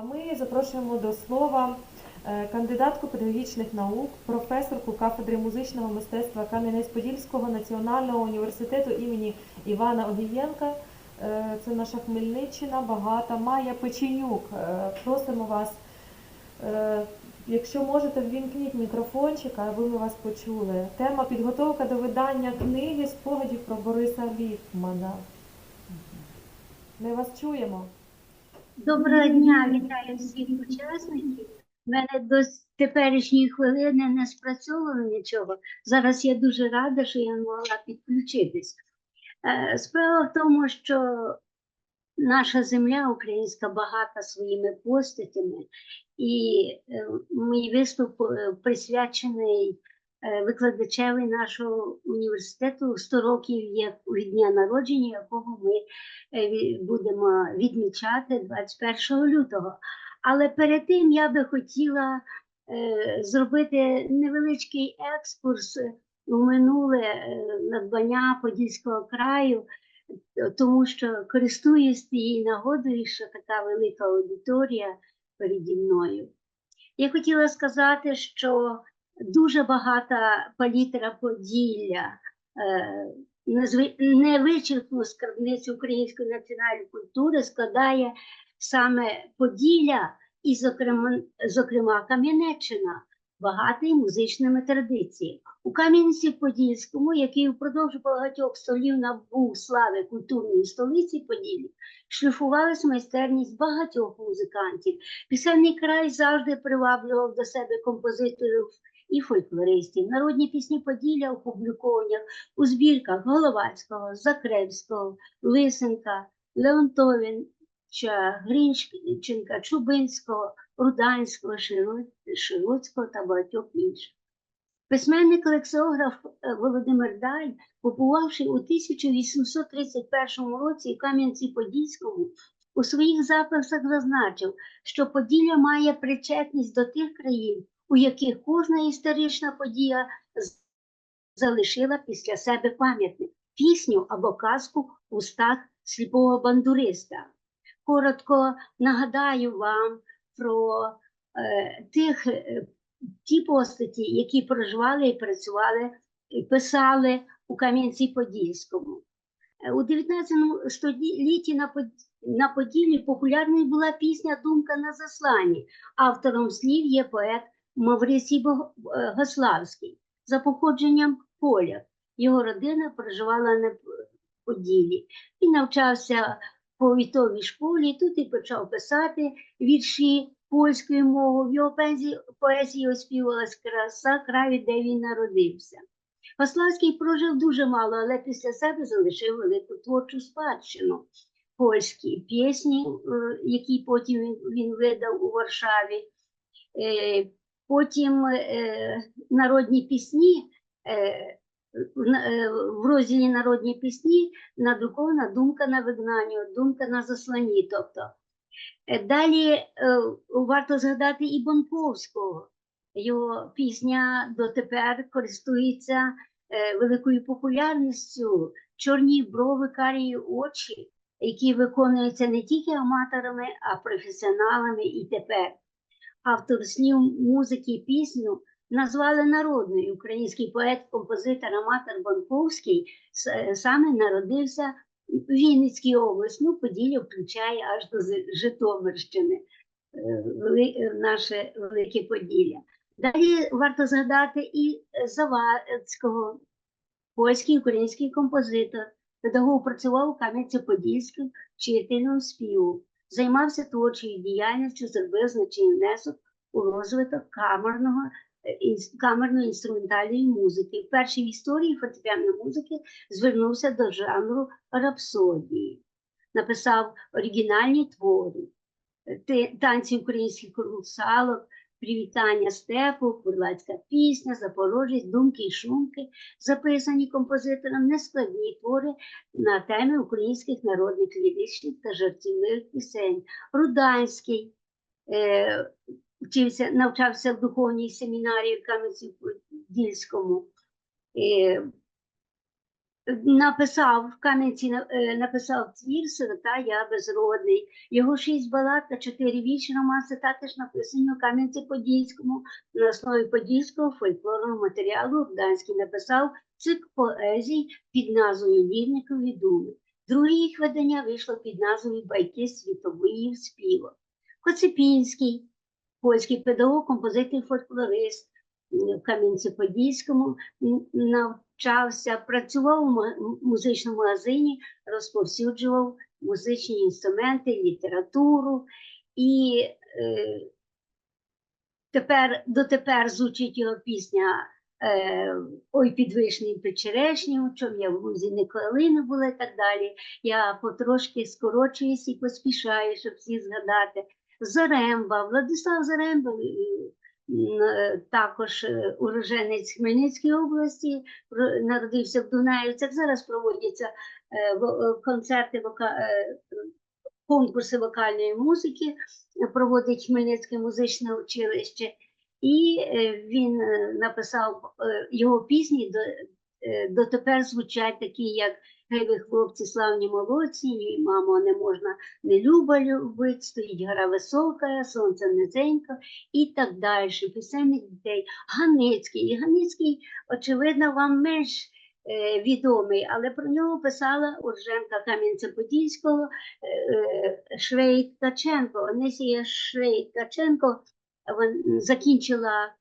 А ми запрошуємо до слова е, кандидатку педагогічних наук, професорку кафедри музичного мистецтва Кам'янець-Подільського національного університету імені Івана Огієнка. Е, Це наша Хмельниччина, багата Майя Печенюк. Е, Просимо вас, якщо можете, ввімкніть мікрофончик, аби ми вас почули. Тема підготовка до видання книги спогадів про Бориса Ліфмана. Ми вас чуємо. Доброго дня, вітаю всіх учасників. У мене до теперішньої хвилини не спрацьовувало нічого. Зараз я дуже рада, що я могла підключитись. Е, Справа в тому, що наша земля українська багата своїми постатями, і е, мій виступ е, присвячений викладачеві нашого університету 100 років є від дня народження, якого ми е, будемо відмічати 21 лютого. Але перед тим я би хотіла е, зробити невеличкий екскурс у минуле е, надбання Подільського краю, е, тому що користуюсь тією нагодою, що така велика аудиторія переді мною. Я хотіла сказати, що дуже багата палітра Поділля, е, невичерпну скарбницю української національної культури складає саме Поділля і, зокрема, зокрема Кам'янеччина, багатий музичними традиціями. У Кам'янці-Подільському, який впродовж багатьох столів набув слави культурної столиці Поділля, шліфувалась майстерність багатьох музикантів. Пісенний край завжди приваблював до себе композиторів і фольклористів. Народні пісні Поділля опубліковані у збірках Головацького, Закревського, Лисенка, Леонтовича, Грінченка, Чубинського, Руданського, Широцького та багатьох інших. Письменник лексеограф е, Володимир Даль, побувавши у 1831 році в Кам'янці-Подільському, у своїх записах зазначив, що Поділля має причетність до тих країн, у яких кожна історична подія залишила після себе пам'ятник, пісню або казку в устах сліпого бандуриста. Коротко нагадаю вам про е, тих е, ті постаті, які проживали і працювали, і писали у Кам'янці-Подільському. Е, У 19 столітті на, на Поділлі популярною була пісня Думка на засланні. Автором слів є поет Маврисій Бог- е. За походженням поляк. Його родина проживала на П- Поділлі. Він навчався в повітовій школі, тут і почав писати вірші польською мовою. В його поезії оспівалась краса краю, де він народився. Гославський прожив дуже мало, але після себе залишив велику творчу спадщину. Польські пісні, е, які потім він, він видав у Варшаві. Потім е, народні пісні, е, е, в розділі народні пісні надрукована думка на вигнанні, думка на засланні. Тобто. Е, Далі е, варто згадати і Бонковського. Його пісня дотепер користується е, великою популярністю. Чорні брови, карії очі, які виконуються не тільки аматорами, а професіоналами і тепер. Автор слів музики і пісню назвали народною. Український поет, композитор, аматор Бонковський е, саме народився в Вінницькій області. Ну, Поділля включає аж до Житомирщини, е, е, наше велике Поділля. Далі варто згадати і Завадського, польський український композитор. Педагог працював у Кам'янці-Подільському вчителем співу займався творчою діяльністю, зробив значний внесок у розвиток камерного, е, камерної інструментальної музики. Вперше в історії фортепіаної музики звернувся до жанру рапсодії, написав оригінальні твори, е, танці українських русалок, привітання степу, курлацька пісня, запорожець, думки і шумки, записані композитором нескладні твори на теми українських народних ліричних та жартівливих пісень. Руданський е, вчився, навчався в духовній семінарії в Кам'янці-Подільському. Е, написав в Кам'янці е, написав твір Сирота я безродний. Його шість балад та чотири вічі романси також написані у Кам'янці-Подільському на основі подільського фольклорного матеріалу. Гданський написав цикл поезій під назвою Вірникові думи. Друге їх видання вийшло під назвою Байки світової співок. Коцепінський, польський педагог, композитор, фольклорист в Кам'янці-Подільському м, навчався, працював у музичному магазині, розповсюджував музичні інструменти, літературу і е, тепер дотепер звучить його пісня е, Ой, під вишнею під черешнею, чом я в ніколи не була і так далі. Я потрошки скорочуюсь і поспішаю, щоб всі згадати. Заремба, Владислав Заремба, е, також е, уроженець Хмельницької області, народився в Дунаївцях. Зараз проводяться е, е, концерти, е, конкурси вокальної музики, е, проводить Хмельницьке музичне училище. І е, він е, написав е, його пісні е, дотепер звучать такі, як Гей ви хлопці, славні молодці, ні, мамо, не можна не люба любить, стоїть гора висока, сонце низенько і так далі. Пісенних дітей. Ганицький. І Ганицький, очевидно, вам менш е, відомий, але про нього писала Урженка Кам'янця-Подільського е, е, Швейт Ткаченко. Онесія Швейт Ткаченко закінчила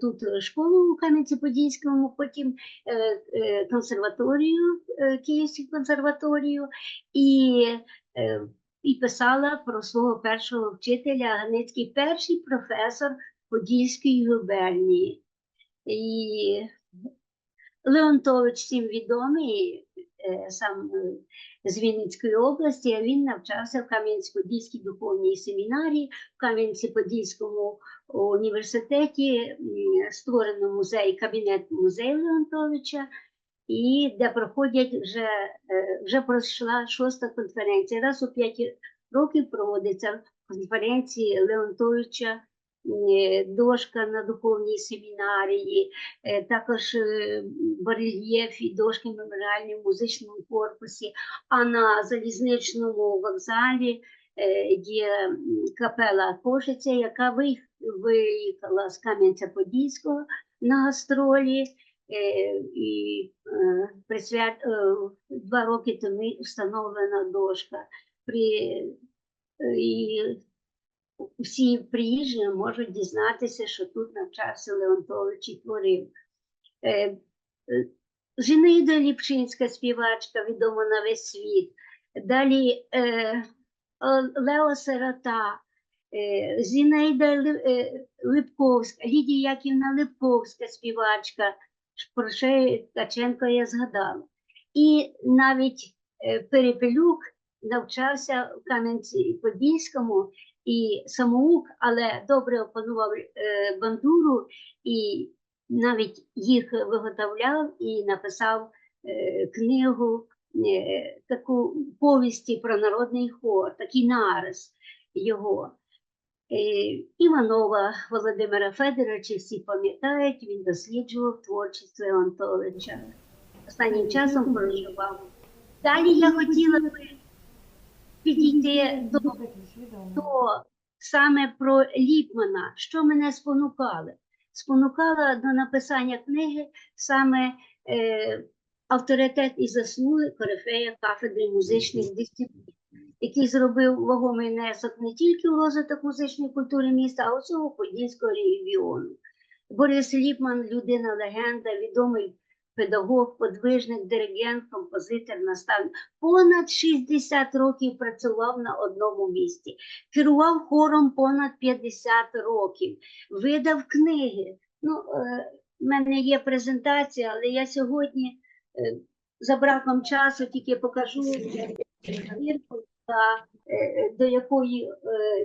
тут школу у Кам'янці-Подільському, потім е, е, консерваторію, е, Київську консерваторію, і, е, і писала про свого першого вчителя Ганицький, перший професор Подільської губернії. І Леонтович всім відомий, е, сам е, з Вінницької області, а він навчався в Кам'янець-Подільській духовній семінарії, в Кам'янці-Подільському університеті створено музей, кабінет музей Леонтовича, і де проходять вже, е, вже пройшла шоста конференція. Раз у п'ять років проводиться конференції Леонтовича. Дошка на духовній семінарії, е, також е, барельєф і дошки меморіальні в музичному корпусі. А на залізничному вокзалі е, є капела Кошиця, яка виїхала з Кам'янця-Подільського на гастролі. І присвят... два роки тому встановлена дошка. При... І всі приїжджі можуть дізнатися, що тут навчався Леонтович і творив. Е, е, Зінаїда Ліпчинська співачка, відома на весь світ. Далі е, Лео Сирота, е, Зінаїда е, Липковська, Лідія Яківна Липковська співачка, про що Ткаченко я згадала. І навіть Перепелюк навчався в Кам'янці-Подільському і самоук, але добре опанував е, бандуру і навіть їх виготовляв і написав е, книгу, е, таку повісті про народний хор, такий нарис його. Іванова Володимира Федоровича всі пам'ятають, він досліджував творчість Леонтовича. Останнім часом проживав. Далі я хотіла би підійти до то саме про Ліпмана, що мене спонукало? Спонукало до написання книги саме е, авторитет і заслуги корифея кафедри музичних дисциплін, який зробив вагомий внесок не тільки в розвиток музичної культури міста, а усього Подільського регіону. Борис Ліпман людина легенда, відомий педагог, подвижник, диригент, композитор, наставник. Понад 60 років працював на одному місці керував хором понад 50 років, видав книги. Ну, е, в мене є презентація, але я сьогодні е, за браком часу тільки покажу е, до якої е,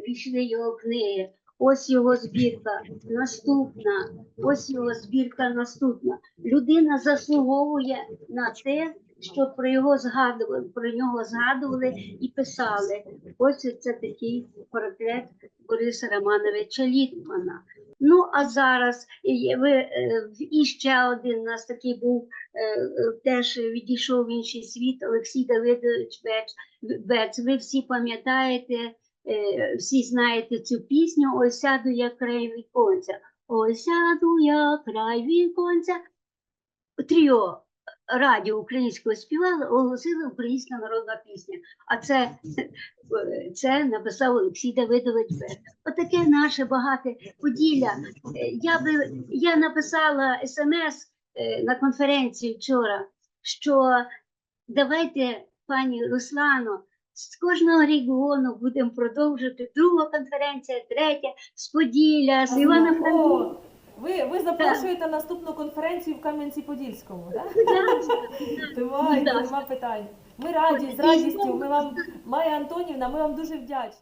війшли його книги. Ось його збірка наступна. Ось його збірка наступна. Людина заслуговує на те, щоб про його згадували, про нього згадували і писали. Ось це такий портрет Бориса Романовича Літмана. Ну, а зараз ви е, і один у нас такий був, е, е, теж відійшов в інший світ, Олексій Давидович Беч. Бец. Ви всі пам'ятаєте, е, всі знаєте цю пісню Ось сяду я край віконця. Ось сяду я край віконця. Тріо радіо українського співали, оголосили українська народна пісня. А це, це написав Олексій Давидович Беч. Отаке наше багате Поділля. Я би я написала смс е, на конференції вчора, що давайте, пані Руслано, з кожного регіону будемо продовжити друга конференція, третя з Поділля, з Івана Франко. Ви, ви запрошуєте наступну конференцію в Кам'янці-Подільському, так? Давайте, нема питань. Ми раді, з радістю. Ми вам, Майя Антонівна, ми вам дуже вдячні.